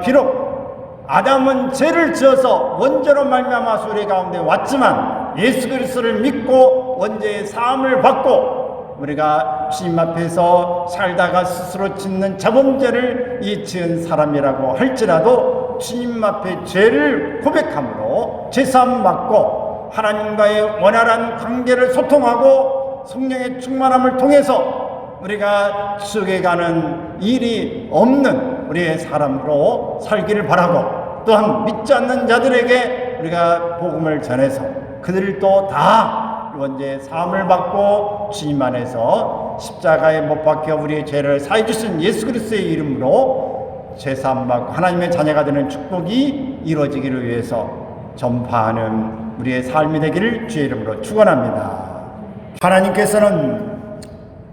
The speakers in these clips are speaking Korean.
비록 아담은 죄를 지어서 원죄로 말미암아 소리 가운데 왔지만 예수 그리스도를 믿고 원죄의 사함을 받고 우리가 주님 앞에서 살다가 스스로 짓는 자범죄를 이 지은 사람이라고 할지라도 주님 앞에 죄를 고백함으로 죄사함 받고 하나님과의 원활한 관계를 소통하고 성령의 충만함을 통해서 우리가 지옥가는 일이 없는 우리의 사람으로 살기를 바라고 또한 믿지 않는 자들에게 우리가 복음을 전해서 그들도 다 원죄 사함을 받고 주님 안에서 십자가에 못 박혀 우리의 죄를 사해 주신 예수 그리스도의 이름으로 죄사함 받고 하나님의 자녀가 되는 축복이 이루어지기를 위해서 전파하는 우리의 삶이 되기를 주의 이름으로 축원합니다. 하나님께서는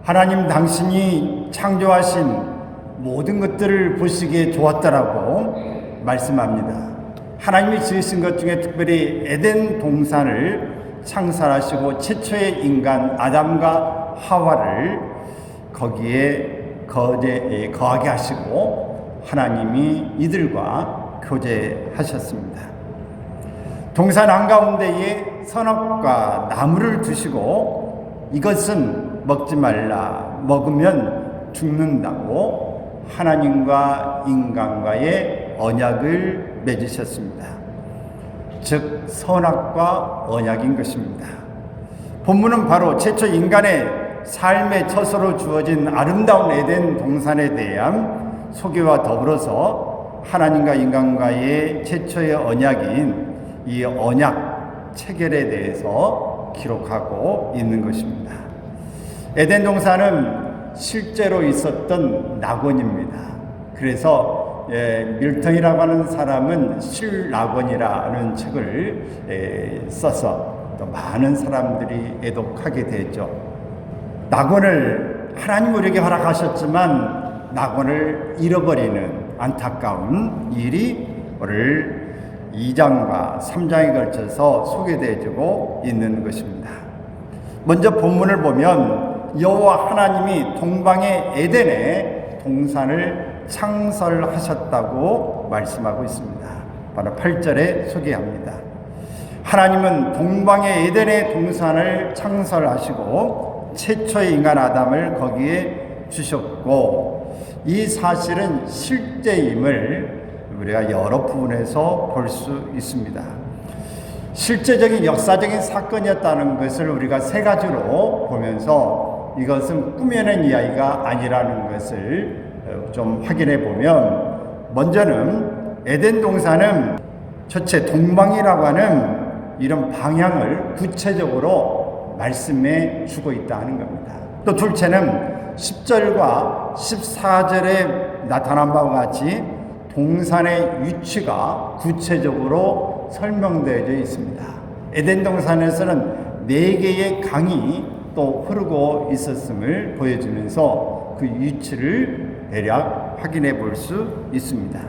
하나님 당신이 창조하신 모든 것들을 보시기에 좋았다라고 말씀합니다. 하나님이 지으신 것 중에 특별히 에덴 동산을 창설하시고 최초의 인간 아담과 하와를 거기에 거제, 거하게 하시고 하나님이 이들과 교제하셨습니다. 동산 한가운데에 선악과 나무를 두시고 이것은 먹지 말라 먹으면 죽는다고 하나님과 인간과의 언약을 맺으셨습니다. 즉 선악과 언약인 것입니다. 본문은 바로 최초 인간의 삶의 처소로 주어진 아름다운 에덴 동산에 대한 소개와 더불어서 하나님과 인간과의 최초의 언약인 이 언약 체결에 대해서 기록하고 있는 것입니다. 에덴 동산은 실제로 있었던 낙원입니다. 그래서 예, 밀턴이라고 하는 사람은 실낙원이라는 책을 예, 써서 또 많은 사람들이 애독하게 되죠. 낙원을 하나님 우리에게 허락하셨지만 낙원을 잃어버리는 안타까운 일이 오늘 2장과 3장에 걸쳐서 소개되어지고 있는 것입니다. 먼저 본문을 보면 여호와 하나님이 동방의 에덴에 동산을 창설하셨다고 말씀하고 있습니다. 바로 8절에 소개합니다. 하나님은 동방의 에덴의 동산을 창설하시고 최초의 인간 아담을 거기에 주셨고 이 사실은 실제임을 우리가 여러 부분에서 볼 수 있습니다. 실제적인 역사적인 사건이었다는 것을 우리가 세 가지로 보면서 이것은 꾸며낸 이야기가 아니라는 것을 좀 확인해 보면 먼저는 에덴 동산은 첫째 동방이라고 하는 이런 방향을 구체적으로 말씀해 주고 있다 하는 겁니다. 또 둘째는 10절과 14절에 나타난 바와 같이 동산의 위치가 구체적으로 설명되어 있습니다. 에덴 동산에서는 네 개의 강이 또 흐르고 있었음을 보여주면서 그 위치를 대략 확인해 볼 수 있습니다.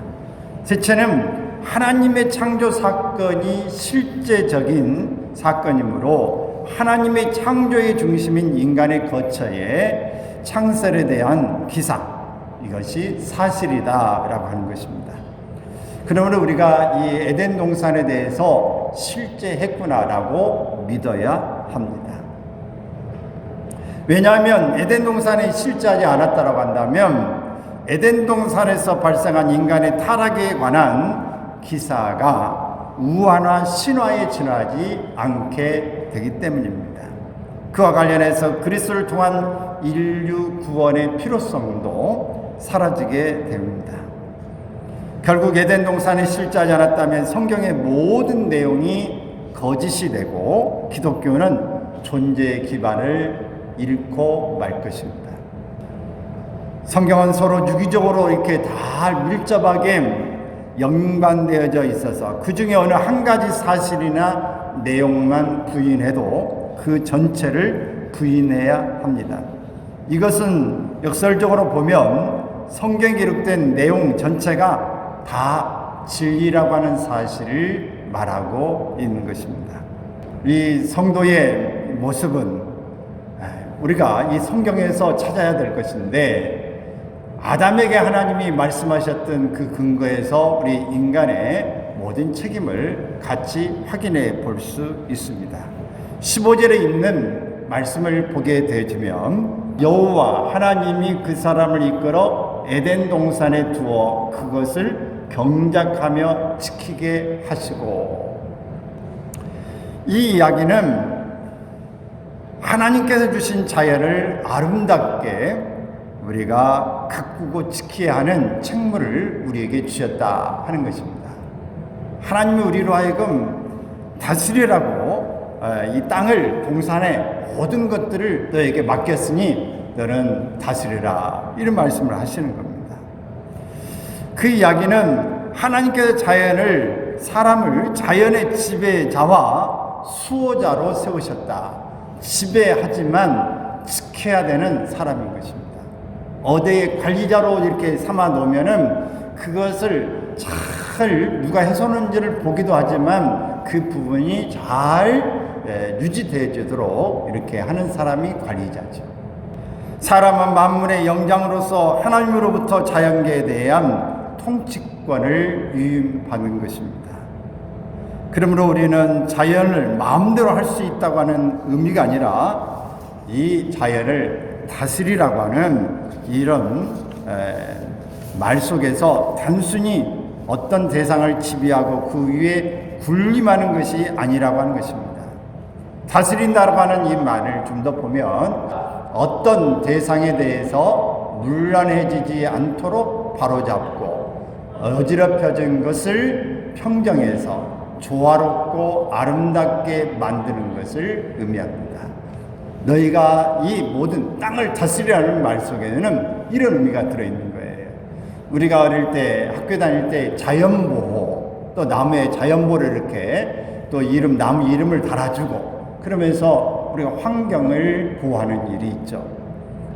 셋째는 하나님의 창조 사건이 실제적인 사건이므로 하나님의 창조의 중심인 인간의 거처에 창설에 대한 기사 이것이 사실이다라고 하는 것입니다. 그러므로 우리가 이 에덴 동산에 대해서 실제 했구나라고 믿어야 합니다. 왜냐하면 에덴 동산이 실제하지 않았다라고 한다면 에덴 동산에서 발생한 인간의 타락에 관한 기사가 우화나 신화에 지나지 않게 되기 때문입니다. 그와 관련해서 그리스도를 통한 인류 구원의 필요성도 사라지게 됩니다. 결국 에덴 동산이 실제하지 않았다면 성경의 모든 내용이 거짓이 되고 기독교는 존재의 기반을 잃고 말 것입니다. 성경은 서로 유기적으로 이렇게 다 밀접하게 연관되어져 있어서 그 중에 어느 한 가지 사실이나 내용만 부인해도 그 전체를 부인해야 합니다. 이것은 역설적으로 보면 성경에 기록된 내용 전체가 다 진리라고 하는 사실을 말하고 있는 것입니다. 이 성도의 모습은 우리가 이 성경에서 찾아야 될 것인데 아담에게 하나님이 말씀하셨던 그 근거에서 우리 인간의 모든 책임을 같이 확인해 볼 수 있습니다. 15절에 있는 말씀을 보게 되면 여호와 하나님이 그 사람을 이끌어 에덴 동산에 두어 그것을 경작하며 지키게 하시고 이 이야기는 하나님께서 주신 자연을 아름답게 우리가 가꾸고 지켜야 하는 책무를 우리에게 주셨다 하는 것입니다. 하나님이 우리로 하여금 다스리라고 어, 이 땅을 동산의 모든 것들을 너에게 맡겼으니 너는 다스리라 이런 말씀을 하시는 겁니다. 그 이야기는 하나님께서 자연을 사람을 자연의 지배자와 수호자로 세우셨다. 지배하지만 지켜야 되는 사람인 것입니다. 어디에 관리자로 이렇게 삼아 놓으면은 그것을 잘 누가 해서는지를 보기도 하지만 그 부분이 잘 예, 유지되도록 이렇게 하는 사람이 관리자죠. 사람은 만물의 영장으로서 하나님으로부터 자연계에 대한 통치권을 위임받는 것입니다. 그러므로 우리는 자연을 마음대로 할 수 있다고 하는 의미가 아니라 이 자연을 다스리라고 하는 이런 말 속에서 단순히 어떤 대상을 지배하고 그 위에 군림하는 것이 아니라고 하는 것입니다. 다스린다고 하는 이 말을 좀 더 보면 어떤 대상에 대해서 물란해지지 않도록 바로잡고 어지럽혀진 것을 평정해서 조화롭고 아름답게 만드는 것을 의미합니다. 너희가 이 모든 땅을 다스리라는 말 속에는 이런 의미가 들어있는 거예요. 우리가 어릴 때 학교 다닐 때 자연보호 또 나무에 자연보를 이렇게 또 이름 나무 이름을 달아주고 그러면서 우리가 환경을 보호하는 일이 있죠.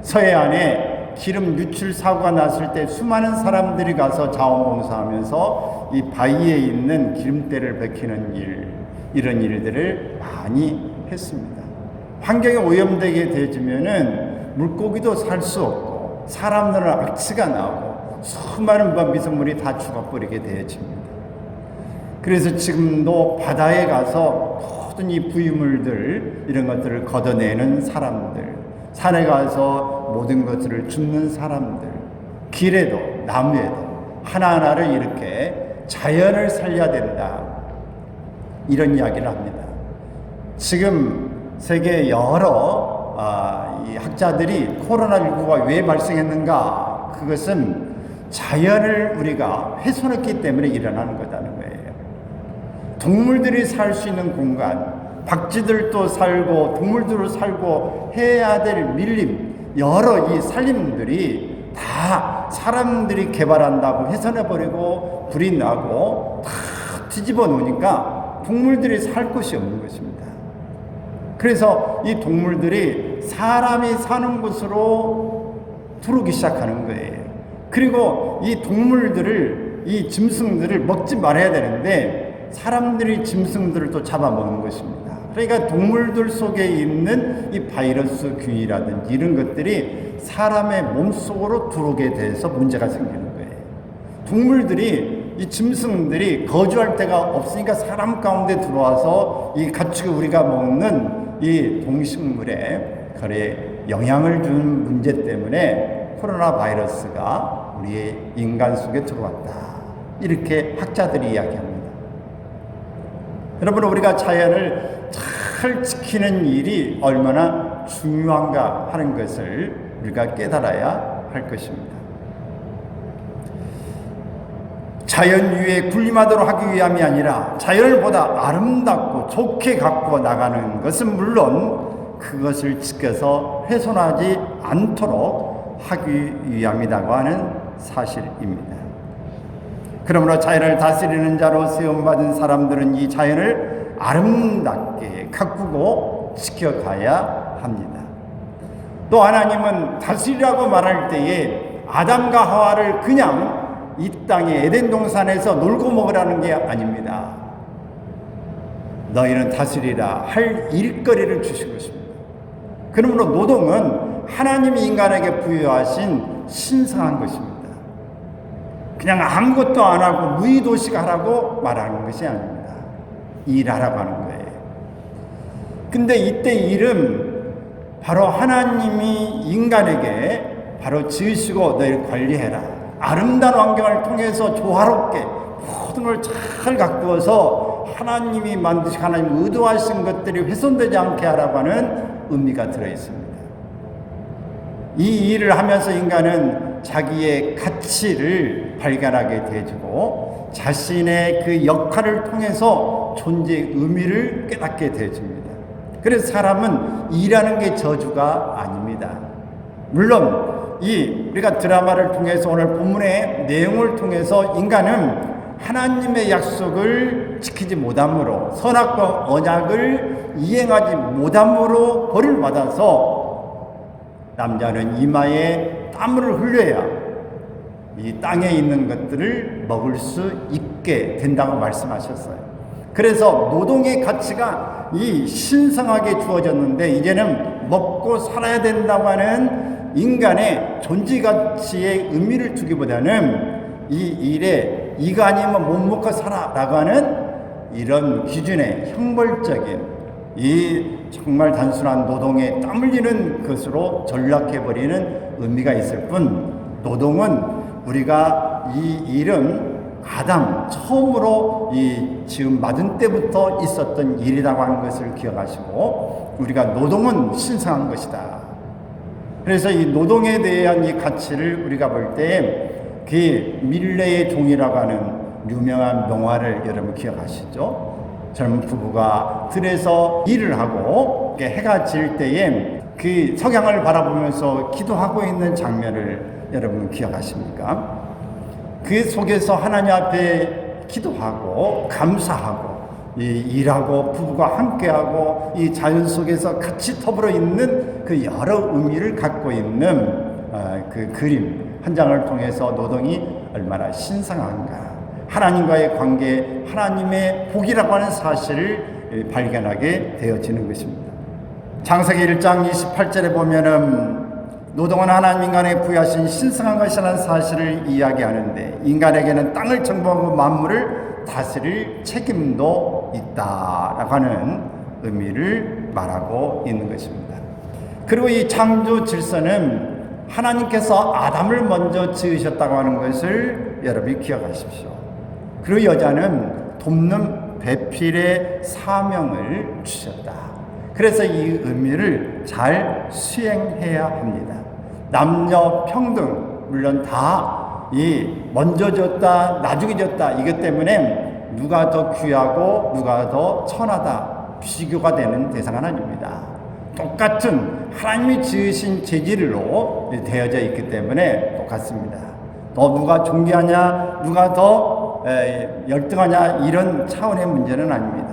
서해안에 기름 유출 사고가 났을 때 수많은 사람들이 가서 자원봉사하면서 이 바위에 있는 기름때를 벗기는 일, 이런 일들을 많이 했습니다. 환경이 오염되게 되지면은 물고기도 살 수 없고 사람들은 악취가 나고 수많은 미생물이 다 죽어버리게 되어집니다. 그래서 지금도 바다에 가서 모든 이 부유물들 이런 것들을 걷어내는 사람들, 산에 가서 모든 것들을 줍는 사람들, 길에도 나무에도 하나하나를 이렇게 자연을 살려야 된다. 이런 이야기를 합니다. 지금 세계 여러 아, 학자들이 코로나19가 왜 발생했는가? 그것은 자연을 우리가 훼손했기 때문에 일어나는 거다는 거예요. 동물들이 살 수 있는 공간, 박쥐들도 살고 동물들도 살고 해야 될 밀림, 여러 이 살림들이 다 사람들이 개발한다고 훼손해버리고 불이 나고 다 뒤집어 놓으니까 동물들이 살 곳이 없는 것입니다. 그래서 이 동물들이 사람이 사는 곳으로 들어오기 시작하는 거예요. 그리고 이 동물들을, 이 짐승들을 먹지 말아야 되는데 사람들이 짐승들을 또 잡아먹는 것입니다. 그러니까 동물들 속에 있는 이 바이러스 균이라든지 이런 것들이 사람의 몸 속으로 들어오게 돼서 문제가 생기는 거예요. 동물들이 이 짐승들이 거주할 데가 없으니까 사람 가운데 들어와서 이 가축이 우리가 먹는 이 동식물에 그래 영향을 주는 문제 때문에 코로나 바이러스가 우리의 인간 속에 들어왔다. 이렇게 학자들이 이야기합니다. 여러분 우리가 자연을 잘 지키는 일이 얼마나 중요한가 하는 것을 우리가 깨달아야 할 것입니다. 자연 위에 군림하도록 하기 위함이 아니라 자연을 보다 아름답고 좋게 갖고 나가는 것은 물론 그것을 지켜서 훼손하지 않도록 하기 위함이라고 하는 사실입니다. 그러므로 자연을 다스리는 자로 세움받은 사람들은 이 자연을 아름답게 가꾸고 지켜가야 합니다. 또 하나님은 다스리라고 말할 때에 아담과 하와를 그냥 이 땅에 에덴 동산에서 놀고 먹으라는 게 아닙니다. 너희는 다스리라 할 일거리를 주신 것입니다. 그러므로 노동은 하나님이 인간에게 부여하신 신성한 것입니다. 그냥 아무것도 안 하고 무의도식 하라고 말하는 것이 아닙니다. 일하라고 하는 거예요. 근데 이때 일은 바로 하나님이 인간에게 바로 지으시고 너희를 관리해라. 아름다운 환경을 통해서 조화롭게 모든 걸 잘 가꾸어서 하나님이 만드신 하나님 의도하신 것들이 훼손되지 않게 하라고 하는 의미가 들어 있습니다. 이 일을 하면서 인간은 자기의 가치를 발견하게 되어지고 자신의 그 역할을 통해서 존재의 의미를 깨닫게 되어집니다. 그래서 사람은 일하는 게 저주가 아닙니다. 물론 이 우리가 드라마를 통해서 오늘 본문의 내용을 통해서 인간은 하나님의 약속을 지키지 못함으로 선악과 언약을 이행하지 못함으로 벌을 받아서 남자는 이마에 땀을 흘려야 이 땅에 있는 것들을 먹을 수 있게 된다고 말씀하셨어요. 그래서 노동의 가치가 이 신성하게 주어졌는데 이제는 먹고 살아야 된다고 하는 인간의 존재 가치의 의미를 두기보다는 이 일에 이거 아니면 못 먹고 살아라고 하는 이런 기준의 형벌적인 이 정말 단순한 노동에 땀 흘리는 것으로 전락해버리는 의미가 있을 뿐 노동은 우리가 이 일은 아담 처음으로 이 지금 맞은 때부터 있었던 일이라고 하는 것을 기억하시고 우리가 노동은 신성한 것이다. 그래서 이 노동에 대한 이 가치를 우리가 볼때그 밀레의 종이라고 하는 유명한 명화를 여러분 기억하시죠? 젊은 부부가 들에서 일을 하고 해가 질 때에 그 석양을 바라보면서 기도하고 있는 장면을 여러분 기억하십니까? 그 속에서 하나님 앞에 기도하고 감사하고 이 일하고 부부가 함께하고 이 자연 속에서 같이 더불어 있는 그 여러 의미를 갖고 있는 어, 그 그림 한 장을 통해서 노동이 얼마나 신성한가 하나님과의 관계 하나님의 복이라고 하는 사실을 발견하게 되어지는 것입니다. 장세기 1장 28절에 보면은 노동은 하나님 인간에 부여하신 신성한 것이라는 사실을 이야기하는데 인간에게는 땅을 정복하고 만물을 다스릴 책임도 있다라고 하는 의미를 말하고 있는 것입니다. 그리고 이 창조 질서는 하나님께서 아담을 먼저 지으셨다고 하는 것을 여러분이 기억하십시오. 그리고 여자는 돕는 배필의 사명을 주셨다. 그래서 이 의미를 잘 수행해야 합니다. 남녀 평등, 물론 다 이 먼저 줬다, 나중에 줬다, 이것 때문에 누가 더 귀하고 누가 더 천하다, 비교가 되는 대상은 아닙니다. 똑같은 하나님이 지으신 재질로 되어져 있기 때문에 똑같습니다. 더 누가 존귀하냐, 누가 더 열등하냐, 이런 차원의 문제는 아닙니다.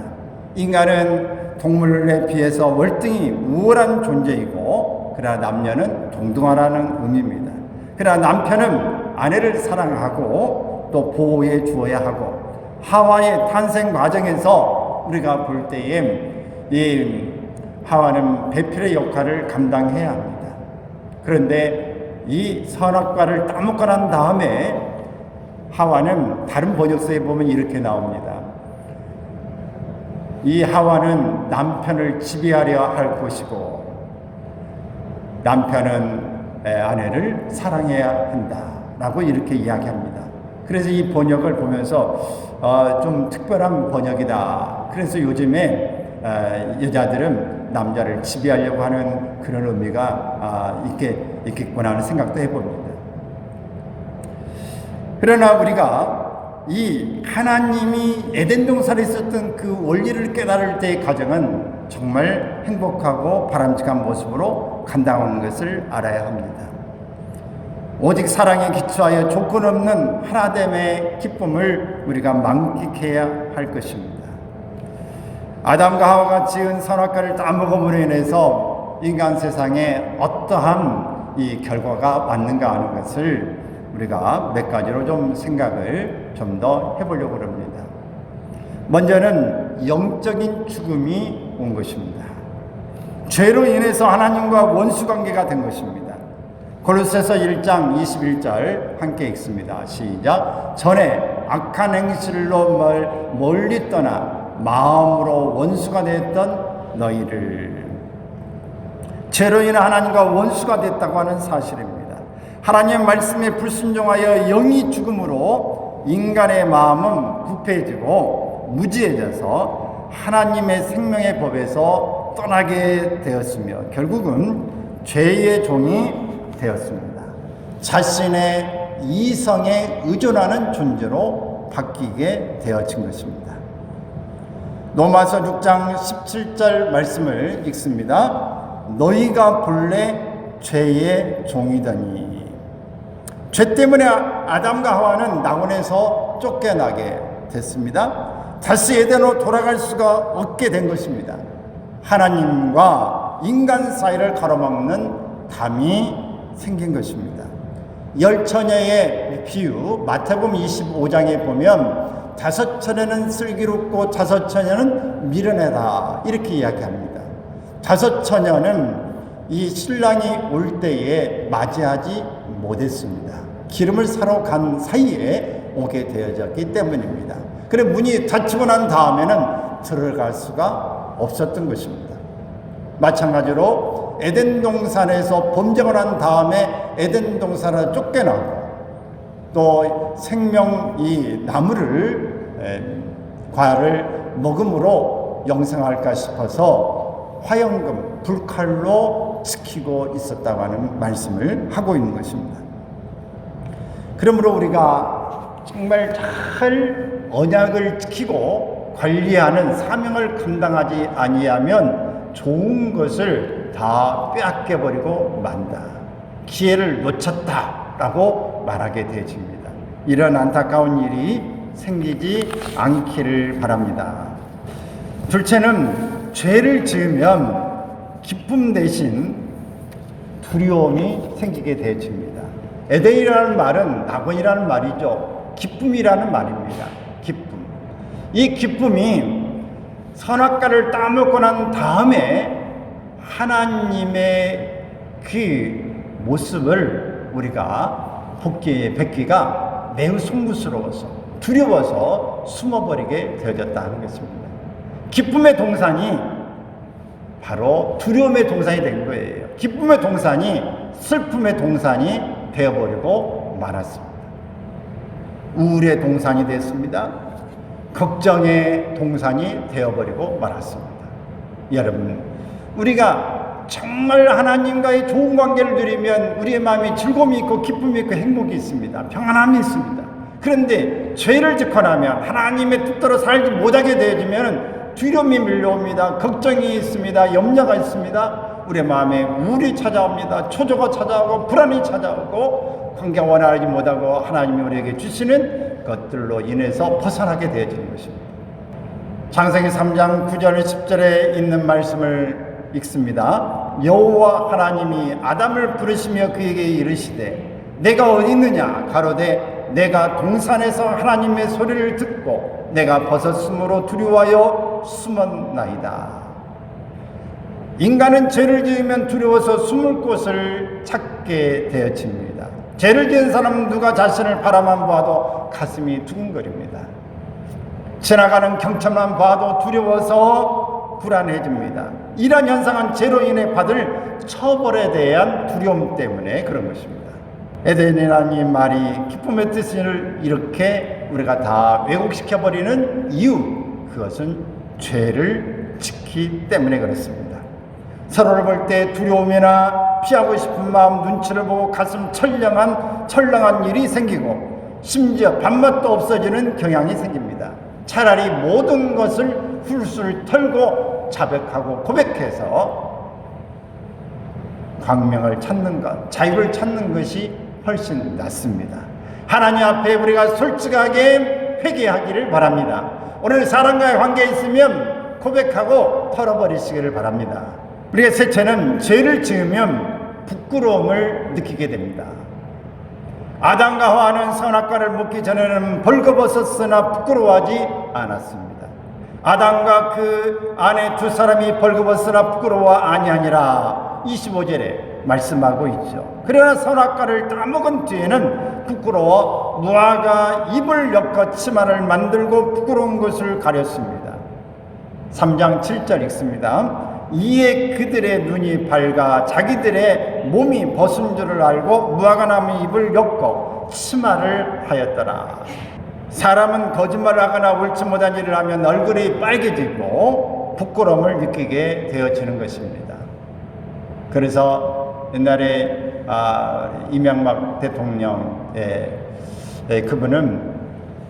인간은 동물에 비해서 월등히 우월한 존재이고, 그러나 남녀는 동등하라는 의미입니다. 그러나 남편은 아내를 사랑하고 또 보호해 주어야 하고, 하와의 탄생 과정에서 우리가 볼 때에 이 하와는 배필의 역할을 감당해야 합니다. 그런데 이 선악과를 따먹고 난 다음에 하와는 다른 번역서에 보면 이렇게 나옵니다. 이 하와는 남편을 지배하려 할 것이고 남편은 아내를 사랑해야 한다라고 이렇게 이야기합니다. 그래서 이 번역을 보면서 어, 좀 특별한 번역이다. 그래서 요즘에 어, 여자들은 남자를 지배하려고 하는 그런 의미가 아, 있게, 있겠구나 하는 생각도 해봅니다. 그러나 우리가 이 하나님이 에덴 동산에 있었던 그 원리를 깨달을 때의 과정은 정말 행복하고 바람직한 모습으로 간다는 것을 알아야 합니다. 오직 사랑에 기초하여 조건 없는 하나됨의 기쁨을 우리가 만끽해야 할 것입니다. 아담과 하와가 지은 선악과를 따먹음으로 인해서 인간 세상에 어떠한 이 결과가 왔는가 하는 것을 우리가 몇 가지로 좀 생각을 좀 더 해보려고 합니다. 먼저는 영적인 죽음이 온 것입니다. 죄로 인해서 하나님과 원수 관계가 된 것입니다. 골로새서 1장 21절 함께 읽습니다. 시작. 전에 악한 행실로 멀, 멀리 떠나 마음으로 원수가 됐던 너희를 죄로 인해 하나님과 원수가 됐다고 하는 사실입니다. 하나님의 말씀에 불순종하여 영이 죽음으로 인간의 마음은 부패해지고 무지해져서 하나님의 생명의 법에서 떠나게 되었으며 결국은 죄의 종이 되었습니다. 자신의 이성에 의존하는 존재로 바뀌게 되어진 것입니다. 로마서 6장 17절 말씀을 읽습니다. 너희가 본래 죄의 종이더니 죄 때문에 아담과 하와는 낙원에서 쫓겨나게 됐습니다. 다시 에덴으로 돌아갈 수가 없게 된 것입니다. 하나님과 인간 사이를 가로막는 담이 생긴 것입니다. 열처녀의 비유 마태복음 25장에 보면 다섯 처녀는 슬기롭고 다섯 처녀는 미련하다 이렇게 이야기합니다. 다섯 처녀는 이 신랑이 올 때에 맞이하지 못했습니다. 기름을 사러 간 사이에 오게 되어졌기 때문입니다. 그래 문이 닫히고 난 다음에는 들어갈 수가 없었던 것입니다. 마찬가지로 에덴 동산에서 범죄를 한 다음에 에덴 동산을 쫓겨나고 또 생명 이 나무를 에, 과를 먹음으로 영생할까 싶어서 화영금 불칼로 지키고 있었다고 하는 말씀을 하고 있는 것입니다. 그러므로 우리가 정말 잘 언약을 지키고 관리하는 사명을 감당하지 아니하면 좋은 것을 다 빼앗겨 버리고 만다. 기회를 놓쳤다라고 말하게 되집니다. 이런 안타까운 일이 생기지 않기를 바랍니다. 둘째는 죄를 지으면 기쁨 대신 두려움이 생기게 되집니다. 에덴이라는 말은 낙원이라는 말이죠. 기쁨이라는 말입니다. 기쁨. 이 기쁨이 선악과를 따먹고 난 다음에 하나님의 그 모습을 우리가 복기에 뵙기가 매우 송구스러워서 두려워서 숨어버리게 되어졌다 하는 것입니다. 기쁨의 동산이 바로 두려움의 동산이 된 거예요. 기쁨의 동산이 슬픔의 동산이 되어버리고 말았습니다. 우울의 동산이 됐습니다. 걱정의 동산이 되어버리고 말았습니다. 여러분, 우리가 정말 하나님과의 좋은 관계를 누리면 우리의 마음이 즐거움이 있고 기쁨이 있고 행복이 있습니다. 평안함이 있습니다. 그런데 죄를 짓고 나면 하나님의 뜻대로 살지 못하게 되어지면 두려움이 밀려옵니다. 걱정이 있습니다. 염려가 있습니다. 우리의 마음에 우울이 찾아옵니다. 초조가 찾아오고 불안이 찾아오고 관계가 원활하지 못하고 하나님이 우리에게 주시는 것들로 인해서 벗어나게 되어지는 것입니다. 창세기 3장 9절 10절에 있는 말씀을 읽습니다. 여호와 하나님이 아담을 부르시며 그에게 이르시되 내가 어디 있느냐 가로되 내가 동산에서 하나님의 소리를 듣고 내가 벗었으므로 두려워하여 숨었나이다. 인간은 죄를 지으면 두려워서 숨을 곳을 찾게 되어집니다. 죄를 지은 사람은 누가 자신을 바라만 봐도 가슴이 두근거립니다. 지나가는 경찰만 봐도 두려워서 불안해집니다. 이런 현상은 죄로 인해 받을 처벌에 대한 두려움 때문에 그런 것입니다. 에덴이라는 말이 기쁨의 뜻을 이렇게 우리가 다 왜곡시켜 버리는 이유 그것은 죄를 지키 때문에 그렇습니다. 서로를 볼 때 두려움이나 피하고 싶은 마음 눈치를 보고 가슴 철렁한 철렁한 일이 생기고 심지어 밥맛도 없어지는 경향이 생깁니다. 차라리 모든 것을 훌훌 털고 자백하고 고백해서 광명을 찾는 것, 자유를 찾는 것이 훨씬 낫습니다. 하나님 앞에 우리가 솔직하게 회개하기를 바랍니다. 오늘 사람과의 관계에 있으면 고백하고 털어버리시기를 바랍니다. 우리가 셋째는 죄를 지으면 부끄러움을 느끼게 됩니다. 아담과 하와는 선악과를 먹기 전에는 벌거벗었으나 부끄러워하지 않았습니다. 아담과 그 아내 두 사람이 벌거벗으나 부끄러워 아니하니라 25절에 말씀하고 있죠. 그러나 선악과를 따먹은 뒤에는 부끄러워 무화가 입을 엮어 치마를 만들고 부끄러운 것을 가렸습니다. 3장 7절 읽습니다. 이에 그들의 눈이 밝아 자기들의 몸이 벗은 줄을 알고 무화과나무 잎을 엮고 치마를 하였더라. 사람은 거짓말을 하거나 옳지 못한 일을 하면 얼굴이 빨개지고 부끄러움을 느끼게 되어지는 것입니다. 그래서 옛날에 아, 이명박 대통령 예, 예, 그분은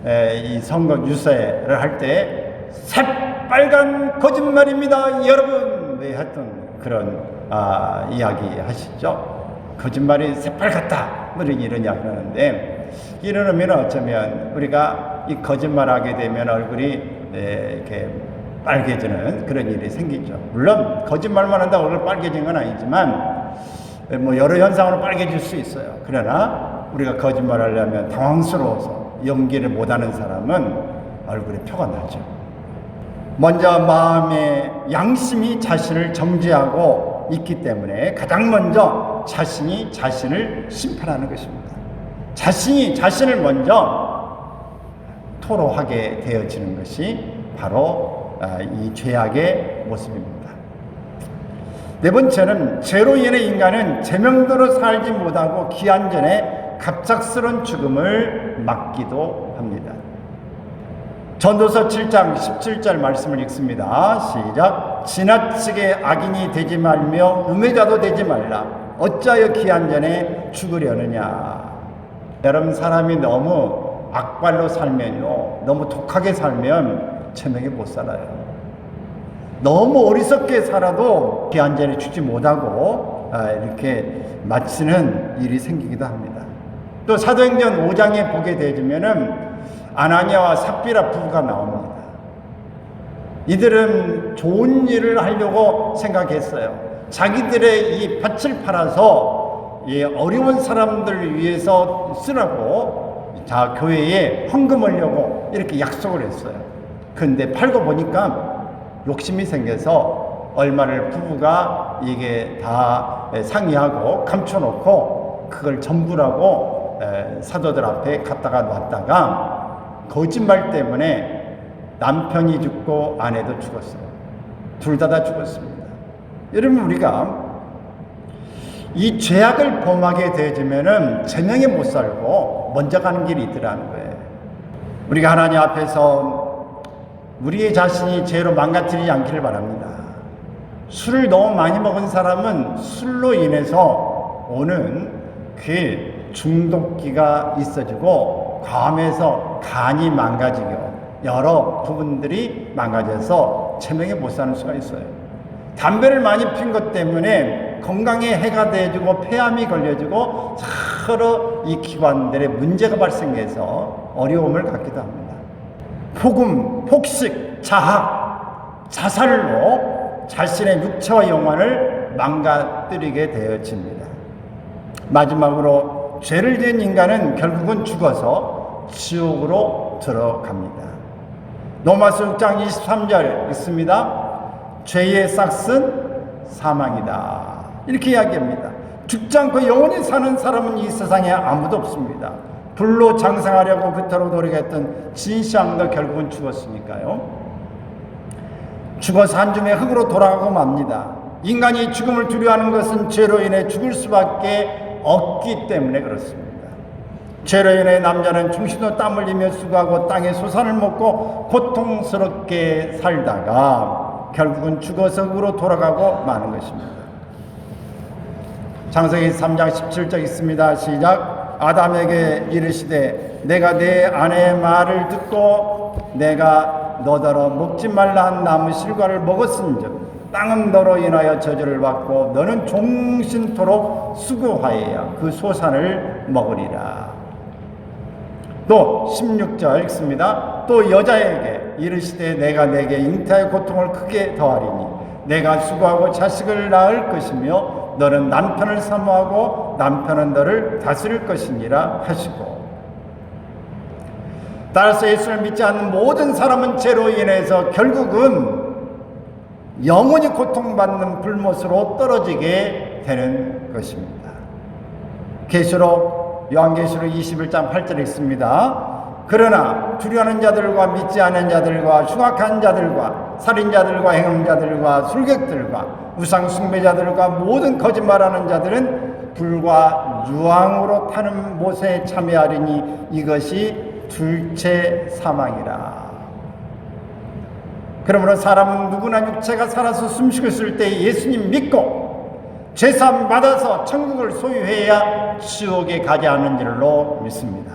예, 이 선거 유세를 할 때 새빨간 거짓말입니다, 여러분. 네, 했던 그런 아, 이야기 하시죠. 거짓말이 새빨갛다. 뭐 이런 이런 이야기를 하는데 이런 의미는 어쩌면 우리가 이 거짓말하게 되면 얼굴이 예, 이렇게 빨개지는 그런 일이 생기죠. 물론 거짓말만 한다고 얼굴 빨개진 건 아니지만 뭐 여러 현상으로 빨개질 수 있어요. 그러나 우리가 거짓말하려면 당황스러워서 연기를 못하는 사람은 얼굴에 표가 나죠. 먼저 마음의 양심이 자신을 정죄하고 있기 때문에 가장 먼저 자신이 자신을 심판하는 것입니다. 자신이 자신을 먼저 토로하게 되어지는 것이 바로 아, 이 죄악의 모습입니다. 네 번째는 죄로 인해 인간은 제명대로 살지 못하고 기한 전에 갑작스런 죽음을 맞기도 합니다. 전도서 7장 17절 말씀을 읽습니다. 시작. 지나치게 악인이 되지 말며 음해자도 되지 말라. 어찌하여 기한 전에 죽으려느냐. 여러분 사람이 너무 악발로 살면요. 너무 독하게 살면 체명에 못 살아요. 너무 어리석게 살아도 기한 전에 죽지 못하고 아, 이렇게 마치는 일이 생기기도 합니다. 또 사도행전 5장에 보게 되면은 아나니아와 삽비라 부부가 나옵니다. 이들은 좋은 일을 하려고 생각했어요. 자기들의 이 밭을 팔아서 이 어려운 사람들을 위해서 쓰라고 자 교회에 헌금하려고 이렇게 약속을 했어요. 근데 팔고 보니까 욕심이 생겨서 얼마를 부부가 이게 다 상의하고 감춰놓고 그걸 전부라고 사도들 앞에 갖다가 놨다가 거짓말 때문에 남편이 죽고 아내도 죽었어요. 둘 다 다 죽었습니다. 여러분 우리가 이 죄악을 범하게 되어지면은 제명에 못 살고 먼저 가는 길이 있더라는 거예요. 우리가 하나님 앞에서 우리의 자신이 죄로 망가뜨리지 않기를 바랍니다. 술을 너무 많이 먹은 사람은 술로 인해서 오는 그 중독기가 있어지고 과음해서 간이 망가지고 여러 부분들이 망가져서 체명에 못 사는 수가 있어요. 담배를 많이 핀 것 때문에 건강에 해가 돼지고 폐암이 걸려지고 서로 이 기관들의 문제가 발생해서 어려움을 갖기도 합니다. 폭음, 폭식, 자학, 자살로 자신의 육체와 영혼을 망가뜨리게 되어집니다. 마지막으로 죄를 지은 인간은 결국은 죽어서 지옥으로 들어갑니다. 로마서 6장 23절 있습니다. 죄의 싹은 사망이다. 이렇게 이야기합니다. 죽지 않고 영원히 사는 사람은 이 세상에 아무도 없습니다. 불로 장상하려고 그토록 노력했던 진시황도 결국은 죽었으니까요. 죽어서 한 줌의 흙으로 돌아가고 맙니다. 인간이 죽음을 두려워하는 것은 죄로 인해 죽을 수밖에 없기 때문에 그렇습니다. 죄로 인해 남자는 중심도 땀 흘리며 수고하고 땅에 소산을 먹고 고통스럽게 살다가 결국은 죽어서 흙으로 돌아가고 마는 것입니다. 창세기 3장 17절 있습니다. 시작. 아담에게 이르시되 내가 내 아내의 말을 듣고 내가 너더러 먹지 말라 한 나무 실과를 먹었은즉 땅은 너로 인하여 저주를 받고 너는 종신토록 수고하여야 그 소산을 먹으리라. 또 16절 읽습니다. 또 여자에게 이르시되 내가 내게 잉태의 고통을 크게 더하리니 내가 수고하고 자식을 낳을 것이며 너는 남편을 사모하고 남편은 너를 다스릴 것이니라 하시고 따라서 예수를 믿지 않는 모든 사람은 죄로 인해서 결국은 영원히 고통받는 불못으로 떨어지게 되는 것입니다. 계시록 요한계시록 21장 8절에 있습니다. 그러나 두려워하는 자들과 믿지 않는 자들과 흉악한 자들과 살인자들과 행음자들과 술객들과 우상 숭배자들과 모든 거짓말하는 자들은 불과 유황으로 타는 못에 참여하리니 이것이 둘째 사망이라. 그러므로 사람은 누구나 육체가 살아서 숨쉬었을 때 예수님 믿고 죄사함 받아서 천국을 소유해야 지옥에 가지 않는 줄로 믿습니다.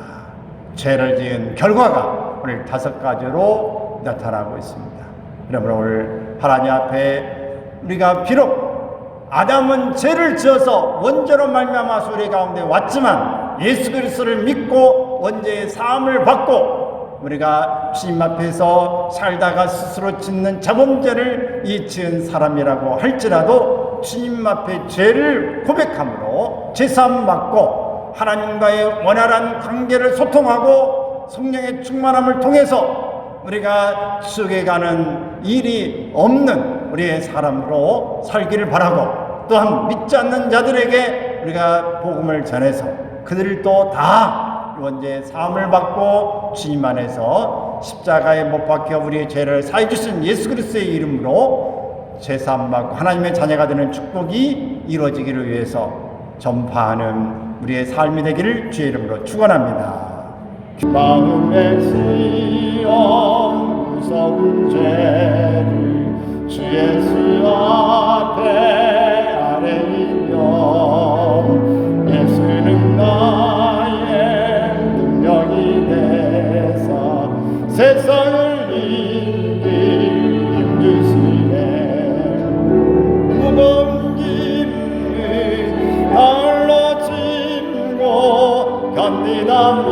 죄를 지은 결과가 오늘 다섯 가지로 나타나고 있습니다. 그러므로 오늘 하나님 앞에 우리가 비록 아담은 죄를 지어서 원죄로 말미암아 우리 가운데 왔지만 예수 그리스도를 믿고 원죄의 사함을 받고 우리가 주님 앞에서 살다가 스스로 짓는 자범죄를 이 지은 사람이라고 할지라도 주님 앞에 죄를 고백함으로 죄사함 받고 하나님과의 원활한 관계를 소통하고 성령의 충만함을 통해서 우리가 지옥에 가는 일이 없는 우리의 사람으로 살기를 바라고 또한 믿지 않는 자들에게 우리가 복음을 전해서 그들도 다 원죄 사함을 받고 주님 안에서 십자가에 못 박혀 우리의 죄를 사해 주신 예수 그리스도의 이름으로 죄 사함 받고 하나님의 자녀가 되는 축복이 이루어지기를 위해서 전파하는 우리의 삶이 되기를 주의 이름으로 축원합니다. 마음에 지어 무서운 죄를 주 예수 앞에 아뢰이며 예수는 나의 능력이 되사 세상을 이길 힘주시네 무거운 짐을 날로 짐고 견디다